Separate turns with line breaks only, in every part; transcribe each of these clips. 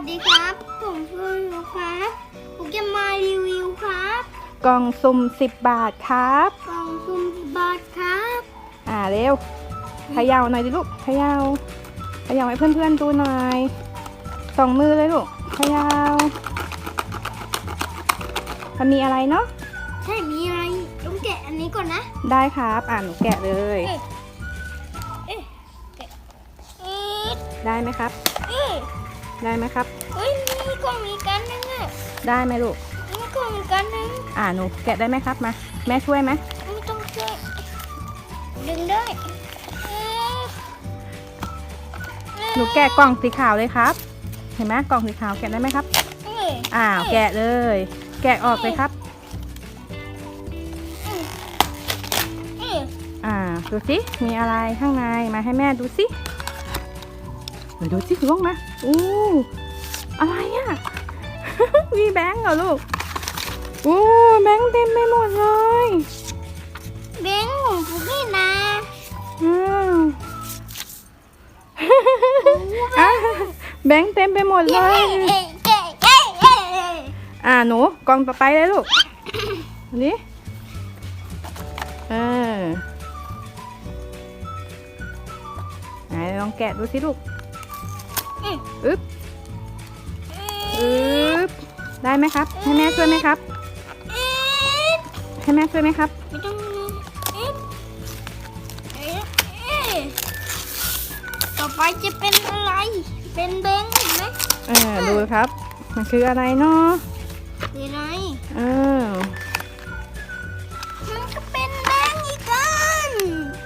สดีครับ ผมชื่อยูครับผมจะมารีวิวครับ
กล่องสุ่ม10 บาทครับ
กล่องซุ่มบาทครับ
อ่าเร็วเขย่าหน่อยดิลูกเขย่าเขย่าให้เพื่อนๆดูหน่อยสองมือเลยลูกเขย่ามันมีอะไรเนาะ
ใช่มีอะไรต้องแกะอันนี้ก่อนนะ
ได้ครับ อ่าหนูแกะเลย
เอ๊ะเอ๊ะแกะเอ๊ะ
ได้ไหมครับ
เอ๊ะ
ได้ไหมครับ
เฮ้ยมีกล่องมีกันนึงอะ
ได้ไหมลูก
มีกล่องมีกันนึง
อ่าหนูแกะได้ไหมครับมาแม่ช่วยไหม
ไม่ต้องช่วยดึงได้เอ๊ะ
หนูแกะกล่องสีขาวเลยครับ เห็นไหมกล่องสีขาวแกะได้ไหมครับ
เอ๊ะ
อ้าวแกะเลย แกะออกเลยครับ
เอ๊ะ
อ่าดูสิมีอะไรข้างในมาให้แม่ดูสิ เดี๋ยวดูสิล้วงมาอู้อะไรอะ มีแบงค์เหรอลูกอู้แบงค์เต็มไปหมดเลย
แบงค์ของผมนี่นะ
อ้าวอะแบงค์เต็มไปหมดเล
เอ๊ะ
ย
เอ๊ะเอ๊ะเอ๊ะเอ๊ะเอ๊ะ
อ่าหนูกล่องต่อไปเลยลูกอันนี้เออไหนลองแกะดูสิลูก
อืม
อึ๊บอึ๊บได้ไหมครับ ให้แม่ช่วยไหมครับ
เอ๊ะ
ให้แม่ช่วยไหมครับ
ไม่ต้องเอ๊ะเอ๊ะเอ๊ะต่อไปจะเป็นอะไร เป็นแบงค์เห็นไหม
เออดูครับ มันคืออะไรเนาะ
คืออะไร
เออ
มันก็เป็นแบงค์อีกกัน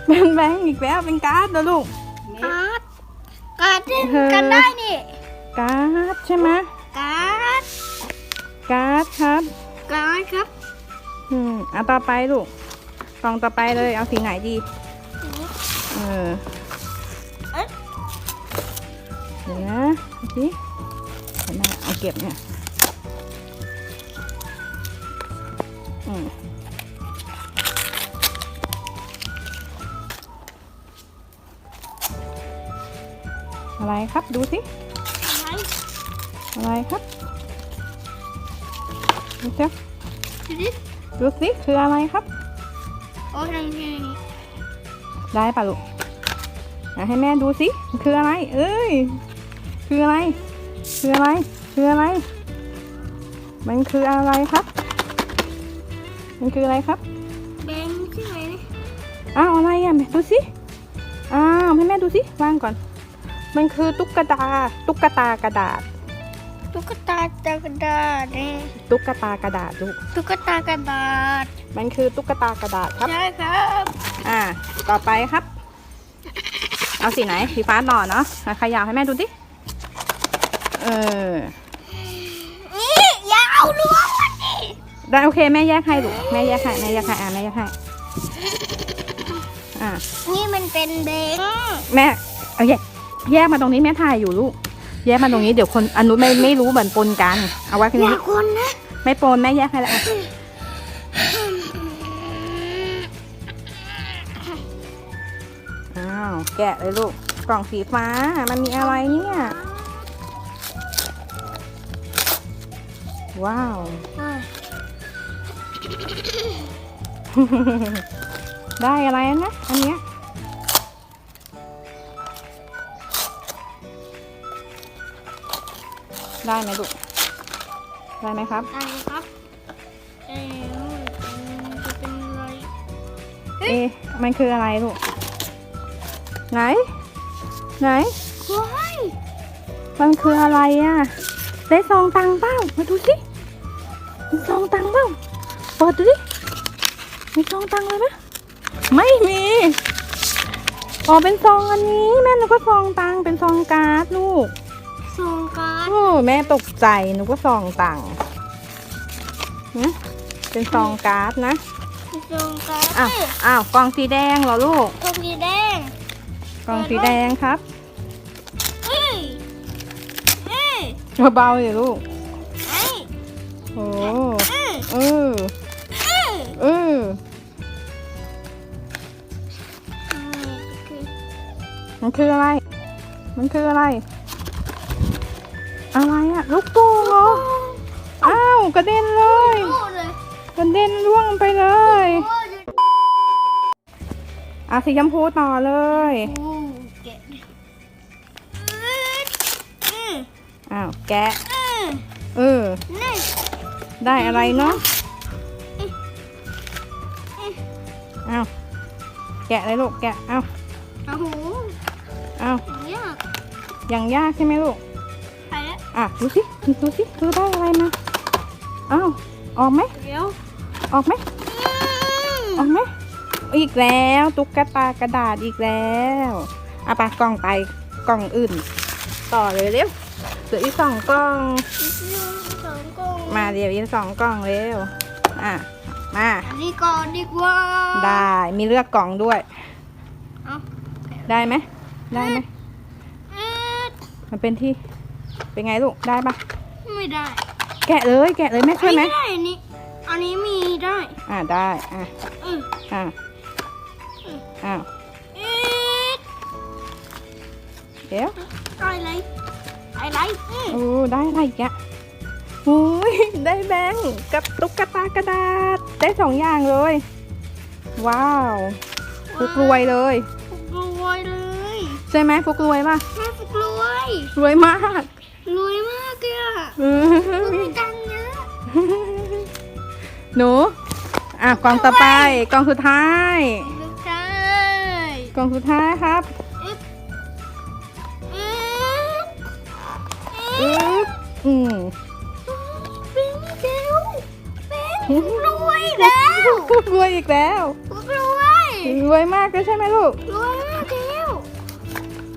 เป็นแบงค์อีกแล้วเป็นการ์ดเหรอลูก
การ์ด การ์ดเล่น
เออ
กันได้นี่
การ์ดใช่ไหม
การ์ด
การ์ดครับ
การ์ดครับ
อืมเอาต่อไปลูกกล่องต่อไปเลยเอาสีไหนดีเออ
เอ๊ะ
เดี๋ยวนะดูสิเห็นไหมเอาเก็บเนี่ยอืม อะไรครับดูสิ
อะไร
อะไรครับดูสิ
ดูดิ
ดูสิคืออะไรครับ
โอ้ยยังไง
ได้ปะลูกอะให้แม่ดูสิมันคืออะไร เอ้ย คืออะไร คืออะไร คืออะไร มันคืออะไรครับ มันคืออะไรครับ
แบงค์ใช่ไหมเนี่ย
อ้าวอะไรอะแม่ดูสิอ้าวให้แม่ดูสิวางก่อน มันคือตุ๊กตาตุ๊กตากระดาษ
ตุ๊กตาตากระดาษเนี่ย
ตุ๊กตากระดาษลูก
ตุ๊กตากระดาษ
มันคือตุ๊กตากระดาษครับ
ใช่ครับ
อ่า ต่อไปครับ เอาสีไหนสีฟ้าต่อเนาะอะขยับให้แม่ดูสิเออ
นี่อย่าเอาล้วงมันดิ
ได้โอเคแม่แยกให้ลูกแม่แยกให้แม่แยกให้อะแม่แยกให้อ่า
นี่มันเป็นแบงค์
แม่เอาแยก แยกมาตรงนี้แม่ถ่ายอยู่ลูก แยกมาตรงนี้เดี๋ยวคนอนุไม่ไม่รู้เหมือนปนกัน เอาไว้ตรง
อย่า
นี้
คนนะ
ไม่ปนแม่แยกให้แล้วอะอ้าวแกะเลยลูก กล่องสีฟ้า มันมีอะไรเนี่ย ว้าว
อะ
ได้อะไรนะ อันเนี้ย ได้ไหมลูก ได้ไหมครับ
ได้ครับเอ๊ะมันจะเป็นอะไร
เอ๊ะมันคืออะไรลูก ไหน ไหน
ว้าย
มันคืออะไรอะได้ซองตังค์เปล่ามาดูสิมีซองตังค์เปล่าเปิดดูดิมีซองตังค์เลยไหมไม่มีอ๋อเป็นซองอันนี้แม่หนูก็ซองตังค์เป็นซองการ์ดลูก
ส่งการ์ด
โอ้แม่ตกใจหนูก็ซองตังค์นะเป็นซองการ์ดนะ
ส่งการ์ด
อ้าวอ้าวกล่องสีแดงเหรอลูก
กล่องสีแดง
กล่องสีแดงครับ
เอ้ยเอ้ย
เบาๆเลยลูก
เอ้ย
โอ้
เอ้ย
เออ
เอ้ย
เออมันคืออะไร มันคืออะไร อะไรอลูกโป่งเหรอ อ้าวกระเด็นเลย
โอ้เลย
กระเด็นร่วงไปเลย
โอ้ย
อะสีชมพูต่อเลย
โอ้แกะอืม
อ้าวแกะ
อืม
เออ
นี่
ได้อะไรเนาะ อ้าวแกะเลยลูกแกะ อ้าว
โอ้โห
อ้าว
อย่างยาก
ยังยากใช่ไหมลูก
ไปแล้ว
อะดูสิดูสิดูได้อะไรมาอ้าวออกไหม
เดี๋ยว
ออกไหมออกไหมอีกแล้วตุ๊กตากระดาษอีกแล้วอะไปกล่องไปกล่องอื่น ต่อเลยเร็วเหลืออีกสองกล่อง
สองกล่อง
มาเดี๋ยวอีกสองกล่องเร็วอะมา
อันนี้ก่อนดีกว่า
ได้มีเลือกกล่องด้วย
เอา
ได้ไหมได้ไหม
เอ๊ะ
มันเป็นที่ เป็นไงลูกได้ปะ
ไม่ได้
แกะเลยแกะเลยแม่ช่วยไหม
อันนี้ได้อันนี้อันนี้มีได้
อะได้อะ
อืม
อะอ้าว
เอ๊ะ
เดี๋ยว
ได้อะไรอะไรอืม
โอ้ได้อะไรอีกอะโอ้ยได้แบงค์กับตุ๊กตากระดาษได้สองอย่างเลย ว้าวฟุกรวยเลย
ฟุกรวยเลย
ใช่ไหมฟุกรวยป่ะ
แม่ฟุกรวย
รวยมาก
รวยมากเลยอะ
เอ
ฟุก
อ
มีตังค์เยอะ
หนู อะกล่องต่อไปกล่องสุดท้าย
ไม่ใช่
กล่องสุดท้ายครับ
อึ๊บ
อืออืม
เป็นเร็วเป็นรวยแล้ว
ฟุกรวยอีกแล้ว
ฟุกรวย
รวยมากเลยใช่ไหมลูก
รวยมากแล้ว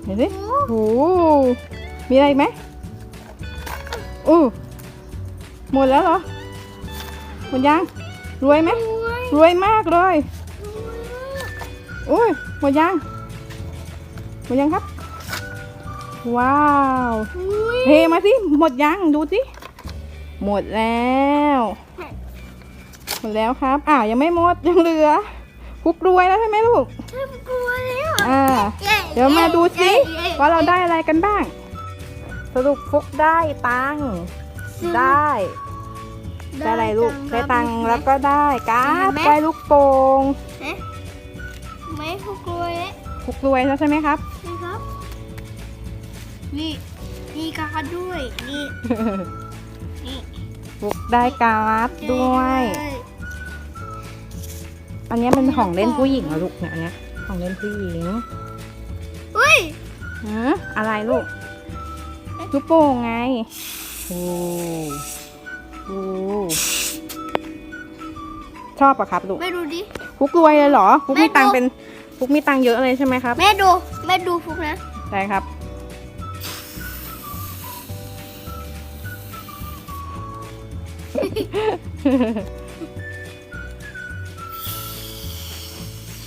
เห็นสิโอ้โหมีอะไรอีกไหม อู้หมดแล้วเหรอ หมดยัง รวยไหม
รวย
รวยมากเลย อุ้ยหมดยัง หมดยังครับ ว้าว
อุ้ย
เทมาสิ หมดยัง ดูสิ หมดแล้ว หมดแล้วครับ อ้าว ยังไม่หมด ยังเหลือฟุกรวยแล้วใช่ไหมลูก
ใช่ฟุกรวยแล้ว
อ่า เดี๋ยวมาดูสิว่าเราได้อะไรกันบ้างส รุปฟุกได้ตังค์ได้ได้อะไรลูกได้ตังค์แล้วก็ได้การ์ดได้ลูกโป่ง
เอ๊ะไม่ฟุกรวยแล้ว
ฟุกรวยแล้วใช่ไหมครับ
นี่ครับ นี่มีการ์ดด้วยนี่นี่
ฟุกได้การ์ดด้วยอันนี้เป็นของเล่นผู้หญิงเหรอลูกเนี่ยอันเนี้ยของเล่นผู้หญิง
อุ้ย
ฮะอะไรลูก ลูกโป่งไง โอ้โอ้ชอบปะครับลูก
แม่ดูดิ
ฟุกรวยเลยเหรอ ฟุก
ไม่
มีตังค์
ดู
เป็น ฟุกมีตังค์เยอะเลยใช่ไหมครับ
แม่ดู แม่ดูฟุกนะ
ได้ครับ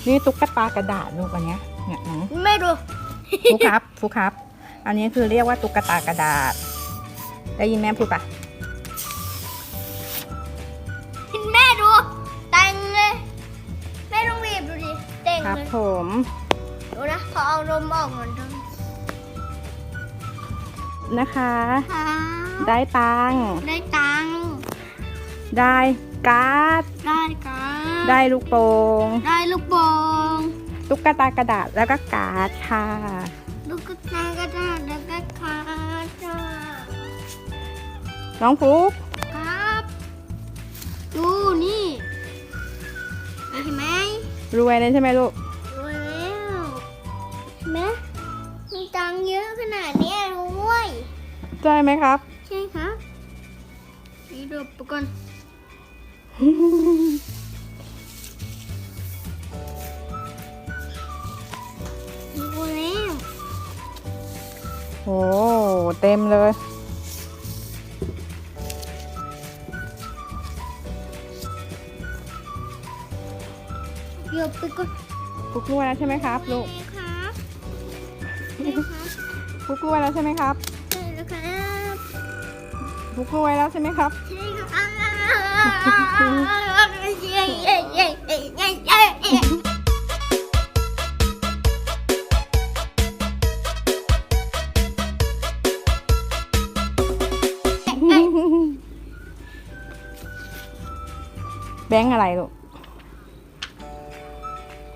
นี่ตุ๊กตากระดาษลูกอันเนี้ยเนี่ยน้อง
แม่ดู
ฟุกครับ ฟุกครับ อันนี้คือเรียกว่าตุ๊กตากระดาษ ได้ยินแม่พูดปะ
แม่ดูแต่งเลยแม่ต้องรีบดูดิแต่ง
ครับ
เลย
ผม
ดูนะพอเอาลมออกเหมือนเดิม
นะคะ
ค่ะ
ได้ตังค์
ได้ตังค์
ได้การ์ด
ได้การ
ได้ลูกโป่ง
ได้ลูกโป่ง
ตุ๊กตากระดาษแล้วก็การ์ดค่ะ
ลูกกระตากระดาษแล้วก็คาร์ดจ้า
น้องฟุก
ครับ ดูนี่เห็นไหม
รวยเลยใช่ไหมลูก
รวยแล้วเห็นไหมมีตังค์เยอะขนาดเนี้ยรวย
ใช่ไหมครับ
ใช่ครับนี่ดูอุปกรณ์
โอ้เต็มเลย
เดี๋ยวไปก่อน
ฟุกรวยแล้วใช่ไหมครับลูก
นี่ครับนี่ครับ
ฟุกรวยแล้วใช่ไหมครับ
ใช่แล้วครับ
ฟุกรวยแล้วใช่ไหมครับ
ใช่ครับเย้เย้เย้เย้เย้
แบงค์อะไรลูก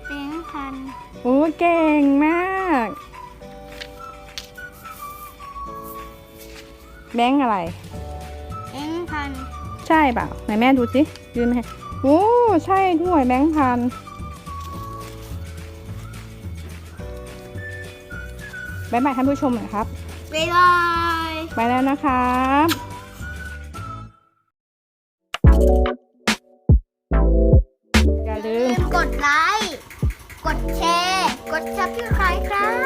แบงค์พัน
โอ้เก่งมาก แบงค์อะไร
แบงค์พัน
ใช่เปล่าไหนแม่ดูสิยืนไหมโอ้ใช่ด้วยแบงค์พันบายบายท่านผู้ชมหน่อยครับ
บ๊ายบาย
ไปแล้วนะครับ
กด subscribe ครับ